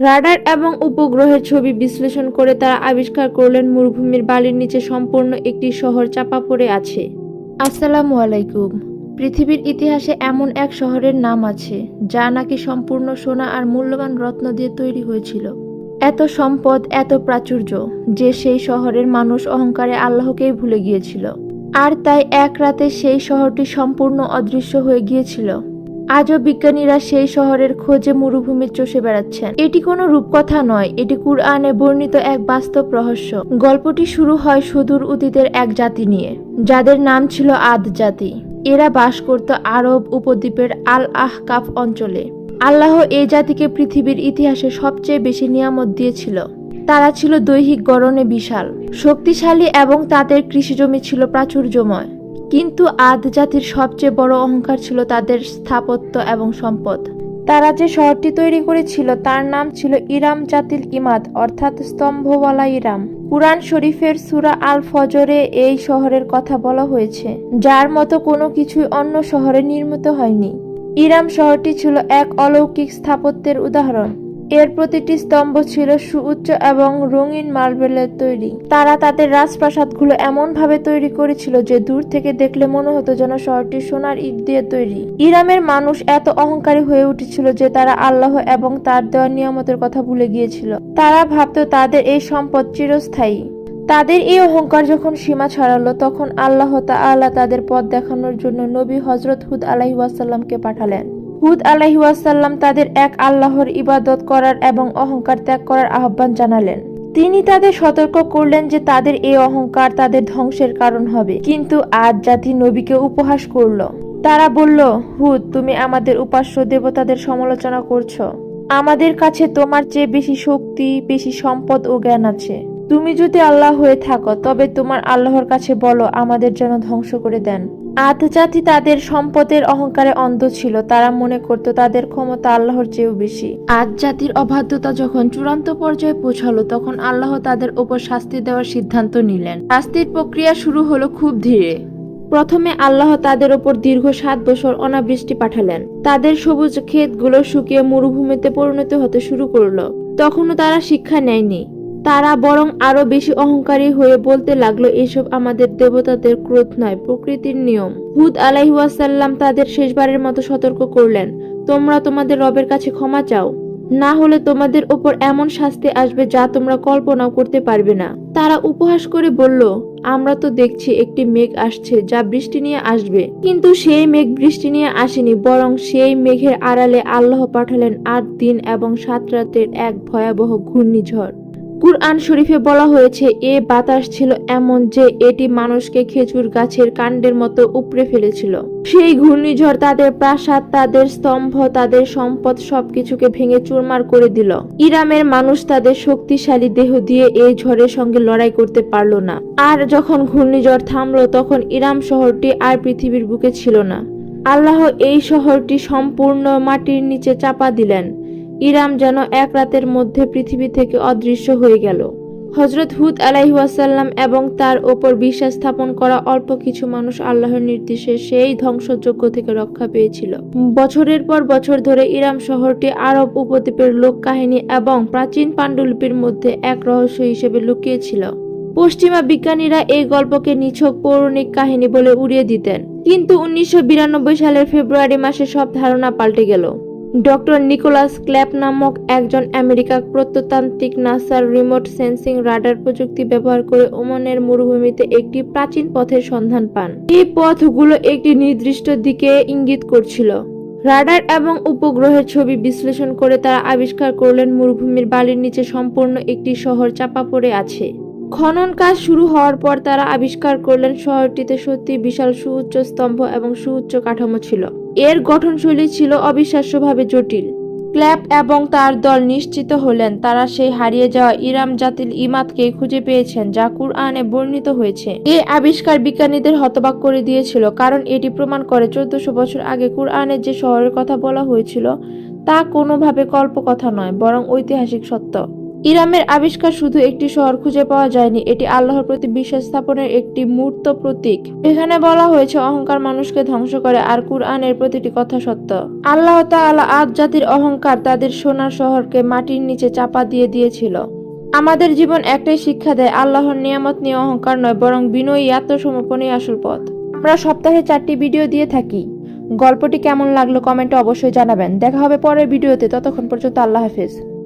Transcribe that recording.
Radar এবং উপগ্রহের ছবি বিশ্লেষণ করে তারা আবিষ্কার করলেন মরুভূমির বালির নিচে সম্পূর্ণ একটি শহর চাপা পড়ে আছে। আসসালামু আলাইকুম। পৃথিবীর ইতিহাসে এমন এক শহরের নাম আছে, যা নাকি সম্পূর্ণ সোনা আর মূল্যবান রত্ন দিয়ে তৈরি হয়েছিল। এত সম্পদ, এত প্রাচুর্য, যে সেই শহরের মানুষ অহংকারে আল্লাহকেই ভুলে গিয়েছিল। আর তাই এক রাতে সেই শহরটি সম্পূর্ণ অদৃশ্য হয়ে গিয়েছিল। আজও বিজ্ঞানীরা সেই শহরের খোঁজে মরুভূমি চষে বেড়াচ্ছেন। এটি কোনো রূপকথা নয়, এটি কুরআনে বর্ণিত এক বাস্তব রহস্য। গল্পটি শুরু হয় সুদূর অতীতের এক জাতি নিয়ে, যাদের নাম ছিল আদ জাতি। এরা বাস করত আরব উপদ্বীপের আল আহকাফ অঞ্চলে। আল্লাহ এই জাতিকে পৃথিবীর ইতিহাসে সবচেয়ে বেশি নিয়ামত দিয়েছিল। তারা ছিল দৈহিক গড়নে বিশাল, শক্তিশালী এবং তাদের কৃষিজমি ছিল প্রাচুর্যময়। কিন্তু আদ জাতির সবচেয়ে বড় অহংকার ছিল তাদের স্থাপত্য এবং সম্পদ। তারা যে শহরটি তৈরি করেছিল, তার নাম ছিল ইরাম জাতিল ইমাদ, অর্থাৎ স্তম্ভওয়ালা ইরাম। কুরআন শরীফের সুরা আল ফজরে এই শহরের কথা বলা হয়েছে, যার মতো কোনো কিছুই অন্য শহরে নির্মিত হয়নি। ইরাম শহরটি ছিল এক অলৌকিক স্থাপত্যের উদাহরণ। এর প্রতিটি স্তম্ভ ছিল সুউচ্চ এবং রঙিন মার্বেলের তৈরি। তারা তাদের রাজপ্রাসাদগুলো এমনভাবে তৈরি করেছিল যে দূর থেকে দেখলে মনে হতো যেন শহরটি সোনার ইট দিয়ে তৈরি। ইরামের মানুষ এত অহংকারী হয়ে উঠেছিল যে তারা আল্লাহ এবং তার দেওয়া নিয়ামতের কথা ভুলে গিয়েছিল। তারা ভাবতো তাদের এই সম্পদ চিরস্থায়ী। তাদের এই অহংকার যখন সীমা ছাড়ালো, তখন আল্লাহ তাআলা তাদের পথ দেখানোর জন্য নবী হজরত হুদ আলাহি ওয়াসাল্লামকে পাঠালেন। হুদ আলাহি ওয়াসাল্লাম তাদের এক আল্লাহর ইবাদত করার এবং অহংকার ত্যাগ করার আহ্বান জানালেন। তিনি তাদের সতর্ক করলেন যে তাদের এই অহংকার তাদের ধ্বংসের কারণ হবে। কিন্তু আজ জাতি নবীকে উপহাস করল। তারা বলল, হুদ, তুমি আমাদের উপাস্য দেবতাদের সমালোচনা করছ। আমাদের কাছে তোমার চেয়ে বেশি শক্তি, বেশি সম্পদ ও জ্ঞান আছে। তুমি যদি আল্লাহ হয়ে থাকো, তবে তোমার আল্লাহর কাছে বলো, আমাদের যেন ধ্বংস করে দেন। আদ জাতি তাদের সম্পদের অহংকারে অন্ধ ছিল। তারা মনে করত তাদের ক্ষমতা আল্লাহর চেয়েও বেশি। আদ জাতির অবাধ্যতা যখন চূড়ান্ত পর্যায়ে পৌঁছালো তখন আল্লাহ তাদের ওপর শাস্তি দেওয়ার সিদ্ধান্ত নিলেন। শাস্তির প্রক্রিয়া শুরু হলো খুব ধীরে। প্রথমে আল্লাহ তাদের ওপর দীর্ঘ সাত বছর অনাবৃষ্টি পাঠালেন। তাদের সবুজ ক্ষেতগুলো শুকিয়ে মরুভূমিতে পরিণত হতে শুরু করল। তখনও তারা শিক্ষা নেয়নি। তারা বরং আরও বেশি অহংকারী হয়ে বলতে লাগল, এসব আমাদের দেবতাদের ক্রোধ নয়, প্রকৃতির নিয়ম। হুদ আলাইহাসাল্লাম তাদের শেষবারের মতো সতর্ক করলেন, তোমরা তোমাদের রবের কাছে ক্ষমা চাও। না হলে তোমাদের ওপর এমন শাস্তি আসবে যা তোমরা কল্পনাও করতে পারবে না। তারা উপহাস করে বলল, আমরা তো দেখছি একটি মেঘ আসছে যা বৃষ্টি নিয়ে আসবে। কিন্তু সেই মেঘ বৃষ্টি নিয়ে আসেনি, বরং সেই মেঘের আড়ালে আল্লাহ পাঠালেন আট দিন এবং সাত রাতের এক ভয়াবহ ঘূর্ণিঝড়। কুরআন শরীফে বলা হয়েছে, এ বাতাস ছিল এমন যে এটি মানুষকে খেজুর গাছের কাণ্ডের মতো উপড়ে ফেলেছিল। সেই ঘূর্ণিঝড় তাদের প্রাসাদ, তাদের স্তম্ভ, তাদের সম্পদ সবকিছুকে ভেঙে চুরমার করে দিল। ইরামের মানুষ তাদের শক্তিশালী দেহ দিয়ে এই ঝড়ের সঙ্গে লড়াই করতে পারল না। আর যখন ঘূর্ণিঝড় থামলো, তখন ইরাম শহরটি আর পৃথিবীর বুকে ছিল না। আল্লাহ এই শহরটি সম্পূর্ণ মাটির নিচে চাপা দিলেন। ইরাম যেন এক রাতের মধ্যে পৃথিবী থেকে অদৃশ্য হয়ে গেল। হজরত হুদ আলাইহাসাল্লাম এবং তার ওপর বিশ্বাস স্থাপন করা অল্প কিছু মানুষ আল্লাহর নির্দেশে সেই ধ্বংসযজ্ঞ থেকে রক্ষা পেয়েছিল। বছরের পর বছর ধরে ইরাম শহরটি আরব উপদ্বীপের লোক কাহিনী এবং প্রাচীন পাণ্ডুলিপির মধ্যে এক রহস্য হিসেবে লুকিয়েছিল। পশ্চিমা বিজ্ঞানীরা এই গল্পকে নিছক পৌরাণিক কাহিনী বলে উড়িয়ে দিতেন। কিন্তু উনিশশো বিরানব্বই সালের ফেব্রুয়ারি মাসে সব ধারণা পাল্টে গেল। ডক্টর নিকোলাস ক্ল্যাপ নামক একজন আমেরিকা প্রত্নতান্ত্রিক নাসার রিমোট সেন্সিং রাডার প্রযুক্তি ব্যবহার করে ওমানের মরুভূমিতে একটি প্রাচীন পথের সন্ধান পান। এই পথগুলো একটি নির্দিষ্ট দিকে ইঙ্গিত করছিল। রাডার এবং উপগ্রহের ছবি বিশ্লেষণ করে তারা আবিষ্কার করলেন মরুভূমির বালির নিচে সম্পূর্ণ একটি শহর চাপা পড়ে আছে। খনন কাজ শুরু হওয়ার পর তারা আবিষ্কার করলেন শহরটিতে সত্যি বিশাল সুউচ্চ স্তম্ভ এবং সুউচ্চ কাঠামো ছিল। এর গঠনশৈলী ছিল অবিশ্বাস্যভাবে জটিল। ক্ল্যাপ এবং তার দল নিশ্চিত হলেন, তারা সেই হারিয়ে যাওয়া ইরাম জাতিল ইমাদকে খুঁজে পেয়েছেন, যা কুরআনে বর্ণিত হয়েছে। এই আবিষ্কার বিজ্ঞানীদের হতবাক করে দিয়েছিল, কারণ এটি প্রমাণ করে চোদ্দশো বছর আগে কুরআনের যে শহরের কথা বলা হয়েছিল, তা কোনোভাবে কল্পকথা নয়, বরং ঐতিহাসিক সত্য। ইরামের আবিষ্কার শুধু একটি শহর খুঁজে পাওয়া যায়নি, এটি আল্লাহর প্রতি বিশ্বাস স্থাপনের একটি মূর্ত প্রতীক। এখানে বলা হয়েছে, অহংকার মানুষকে ধ্বংস করে, আর কুরআনের প্রতিটি কথা সত্য। আল্লাহ তাআলা আদ জাতির অহংকার তাদের সোনার শহরকে মাটির নিচে চাপা দিয়ে দিয়েছিল। আমাদের জীবন একটাই শিক্ষা দেয়, আল্লাহর নিয়ামত নিয়ে অহংকার নয়, বরং বিনয়ী আত্মসমর্পণই আসল পথ। আমরা সপ্তাহে চারটি ভিডিও দিয়ে থাকি। গল্পটি কেমন লাগল কমেন্টে অবশ্যই জানাবেন। দেখা হবে পরের ভিডিওতে, ততক্ষণ পর্যন্ত আল্লাহ হাফেজ।